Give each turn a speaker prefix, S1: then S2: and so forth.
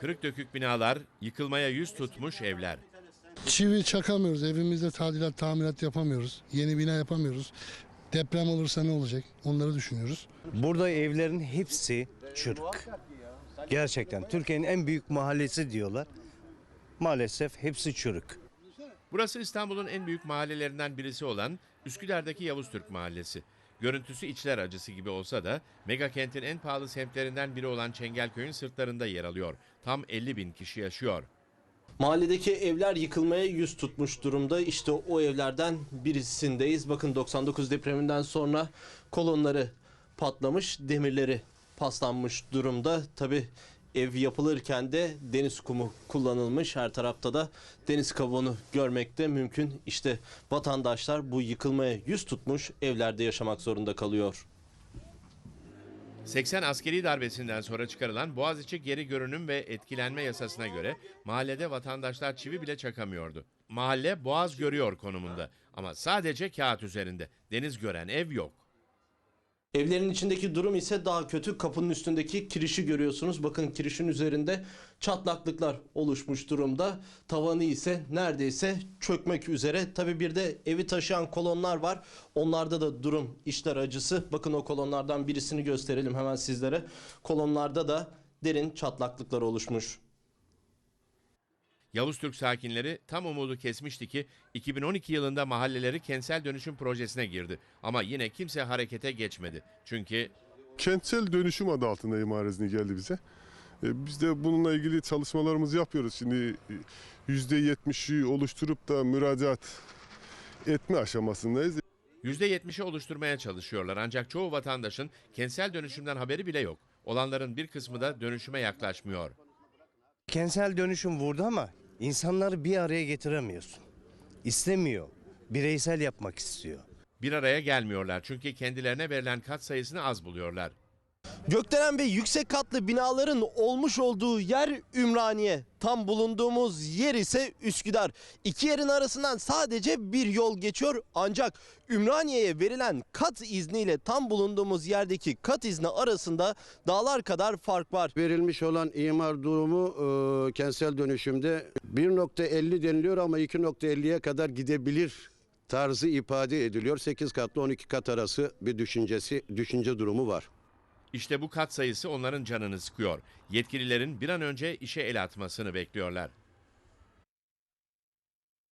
S1: Kırık dökük binalar, yıkılmaya yüz tutmuş evler.
S2: Çivi çakamıyoruz. Evimizde tadilat, tamirat yapamıyoruz. Yeni bina yapamıyoruz. Deprem olursa ne olacak? Onları düşünüyoruz.
S3: Burada evlerin hepsi çürük. Gerçekten Türkiye'nin en büyük mahallesi diyorlar. Maalesef hepsi çürük.
S1: Burası İstanbul'un en büyük mahallelerinden birisi olan Üsküdar'daki Yavuz Türk Mahallesi. Görüntüsü içler acısı gibi olsa da mega kentin en pahalı semtlerinden biri olan Çengelköy'ün sırtlarında yer alıyor. Tam 50 bin kişi yaşıyor.
S4: Mahalledeki evler yıkılmaya yüz tutmuş durumda. İşte o evlerden birisindeyiz. Bakın 99 depreminden sonra kolonları patlamış, demirleri paslanmış durumda. Tabi ev yapılırken de deniz kumu kullanılmış. Her tarafta da deniz kabuğunu görmek de mümkün. İşte vatandaşlar bu yıkılmaya yüz tutmuş evlerde yaşamak zorunda kalıyor.
S1: 80 askeri darbesinden sonra çıkarılan Boğaziçi geri görünüm ve etkilenme yasasına göre mahallede vatandaşlar çivi bile çakamıyordu. Mahalle boğaz görüyor konumunda ama sadece kağıt üzerinde. Deniz gören ev yok.
S4: Evlerin içindeki durum ise daha kötü. Kapının üstündeki kirişi görüyorsunuz. Bakın kirişin üzerinde çatlaklıklar oluşmuş durumda. Tavanı ise neredeyse çökmek üzere. Tabi bir de evi taşıyan kolonlar var. Onlarda da durum işler acısı. Bakın o kolonlardan birisini gösterelim hemen sizlere. Kolonlarda da derin çatlaklıklar oluşmuş.
S1: Yavuz Türk sakinleri tam umudu kesmişti ki 2012 yılında mahalleleri kentsel dönüşüm projesine girdi. Ama yine kimse harekete geçmedi. Çünkü
S5: kentsel dönüşüm adı altında imar izni geldi bize. E, Biz de bununla ilgili çalışmalarımızı yapıyoruz. Şimdi e, %70'i oluşturup da müracaat etme aşamasındayız.
S1: %70'i oluşturmaya çalışıyorlar ancak çoğu vatandaşın kentsel dönüşümden haberi bile yok. Olanların bir kısmı da dönüşüme yaklaşmıyor.
S3: Kentsel dönüşüm vurdu ama insanları bir araya getiremiyorsun. İstemiyor. Bireysel yapmak istiyor.
S1: Bir araya gelmiyorlar çünkü kendilerine verilen kat sayısını az buluyorlar.
S4: Gökdelen ve yüksek katlı binaların olmuş olduğu yer Ümraniye. Tam bulunduğumuz yer ise Üsküdar. İki yerin arasından sadece bir yol geçiyor ancak Ümraniye'ye verilen kat izniyle tam bulunduğumuz yerdeki kat izni arasında dağlar kadar fark var.
S6: Verilmiş olan imar durumu e, kentsel dönüşümde 1.50 deniliyor ama 2.50'ye kadar gidebilir tarzı ifade ediliyor. 8 katlı 12 kat arası bir düşüncesi düşünce durumu var.
S1: İşte bu kat sayısı onların canını sıkıyor. Yetkililerin bir an önce işe el atmasını bekliyorlar.